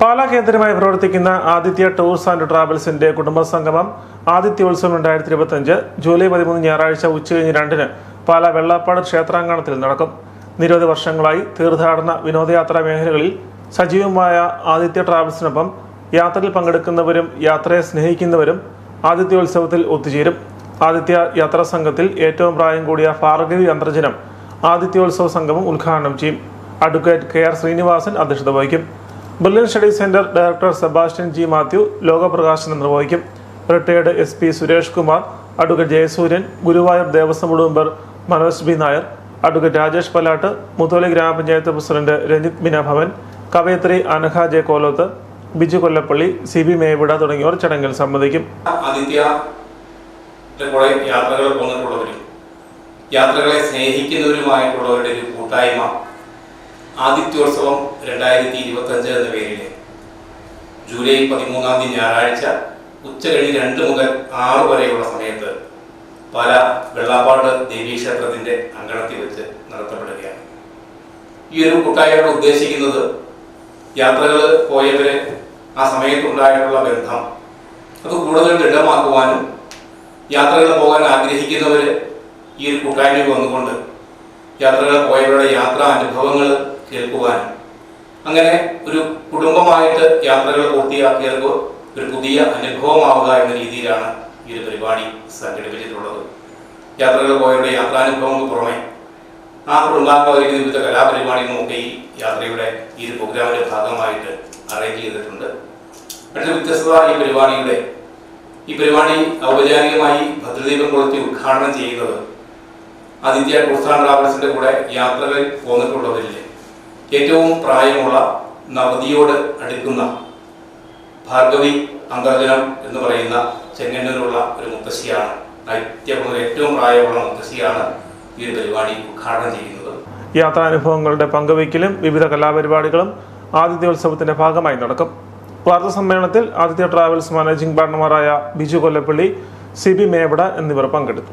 പാലാ കേന്ദ്രമായി പ്രവർത്തിക്കുന്ന Aditya tours and ട്രാവൽസിന്റെ കുടുംബ സംഗമം ആദിത്യോത്സവം രണ്ടായിരത്തി ഇരുപത്തിയഞ്ച് ജൂലൈ പതിമൂന്ന് ഞായറാഴ്ച ഉച്ചകഴിഞ്ഞ് രണ്ടിന് പാലാ വെള്ളാപ്പാട് ക്ഷേത്രാങ്കണത്തിൽ നടക്കും. നിരവധി വർഷങ്ങളായി തീർത്ഥാടന വിനോദയാത്രാ മേഖലകളിൽ സജീവമായ ആദിത്യ ട്രാവൽസിനൊപ്പം യാത്രയിൽ പങ്കെടുക്കുന്നവരും യാത്രയെ സ്നേഹിക്കുന്നവരും ആദിത്യോത്സവത്തിൽ ഒത്തുചേരും. ആദിത്യ യാത്രാ സംഘത്തിൽ ഏറ്റവും പ്രായം കൂടിയ ഭാർഗവി അന്തർജനം ആദിത്യോത്സവ സംഗമം ഉദ്ഘാടനം ചെയ്യും. അഡ്വക്കേറ്റ് കെ ആർ ശ്രീനിവാസൻ അധ്യക്ഷത വഹിക്കും. Brilliant study centre director Sebastian G Mathew ലോകപ്രകാശനം നിർവഹിക്കും. Retired S P Suresh Kumar advocate Jayasuryan Guruvayur Devaswom board member Manoj B Nair advocate Rajesh Palatt Mutholi grama panchayat president Ranjith Bina Bhavan കവയത്രി Anaha J Koloth Biju Kollappally C B Mevida തുടങ്ങിയവർ ചടങ്ങിൽ സംബന്ധിക്കും. യാത്രകളെ സ്നേഹിക്കുന്നവരുമായിട്ടുള്ളവരുടെ ഒരു കൂട്ടായ്മ ആദിത്യോത്സവം രണ്ടായിരത്തി ഇരുപത്തഞ്ച് എന്ന പേരിൽ ജൂലൈ പതിമൂന്നാം തീയതി ഞായറാഴ്ച ഉച്ച കഴിഞ്ഞ് രണ്ട് മുതൽ ആറ് വരെയുള്ള സമയത്ത് പല വെള്ളാപ്പാട് ദേവീക്ഷേത്രത്തിന്റെ അങ്കണത്തിൽ വെച്ച് നടത്തപ്പെടുകയാണ്. ഈ ഒരു കൂട്ടായ്മ ഉദ്ദേശിക്കുന്നത് യാത്രകൾ പോയവരെ ആ സമയത്തുണ്ടായിട്ടുള്ള ബന്ധം അത് കൂടുതൽ ദൃഢമാക്കുവാനും യാത്രകൾ പോകാൻ ആഗ്രഹിക്കുന്നവര് ഈ ഒരു കൂട്ടായ്മയിൽ വന്നുകൊണ്ട് യാത്രകൾ പോയവരുടെ യാത്രാ അനുഭവങ്ങൾ കേൾക്കുവാനും അങ്ങനെ ഒരു കുടുംബമായിട്ട് യാത്രകൾ പൂർത്തിയാക്കിയവർക്ക് ഒരു പുതിയ അനുഭവമാവുക എന്ന രീതിയിലാണ് ഈ ഒരു പരിപാടി സംഘടിപ്പിച്ചിട്ടുള്ളത്. യാത്രകൾ പോയവരുടെ യാത്രാനുഭവങ്ങൾക്ക് പുറമെ ആ കുടുംബാംഗം ഒരുക്കുന്ന വിവിധ കലാപരിപാടികളുമൊക്കെ ഈ യാത്രയുടെ ഈ ഒരു പ്രോഗ്രാമിന്റെ ഭാഗമായിട്ട് അറേഞ്ച് ചെയ്തിട്ടുണ്ട്. പക്ഷേ വ്യത്യസ്തത ഈ പരിപാടിയുടെ ഈ പരിപാടി ഔപചാരികമായി ഭദ്രദീപം കൊളുത്തി ഉദ്ഘാടനം ചെയ്യുന്നത് ആദിത്യ ടൂർസ് ആൻഡ് ട്രാവൽസിന്റെ കൂടെ യാത്രകൾ പോന്നിട്ടുള്ളവരിൽ ഏറ്റവും പ്രായമുള്ള നവതിയോട് അടുക്കുന്ന ഭാർഗവി അന്തർജനം എന്ന് പറയുന്ന ചെങ്ങന്നൂരുള്ള ഒരു മുത്തശ്ശിയാണ്. ഏറ്റവും ഏറ്റവും പ്രായമുള്ള മുത്തശ്ശിയാണ് ഈ ഒരു പരിപാടി ഉദ്ഘാടനം ചെയ്യുന്നത്. യാത്രാനുഭവങ്ങളുടെ പങ്കുവയ്ക്കലും വിവിധ കലാപരിപാടികളും ആതിഥ്യോത്സവത്തിന്റെ ഭാഗമായി നടക്കും. വാർത്താ സമ്മേളനത്തിൽ ആദിത്യ ട്രാവൽസ് മാനേജിംഗ് പാർട്ണർമാരായ ബിജു കൊല്ലപ്പള്ളി സി ബി മേവട എന്നിവർ പങ്കെടുത്തു.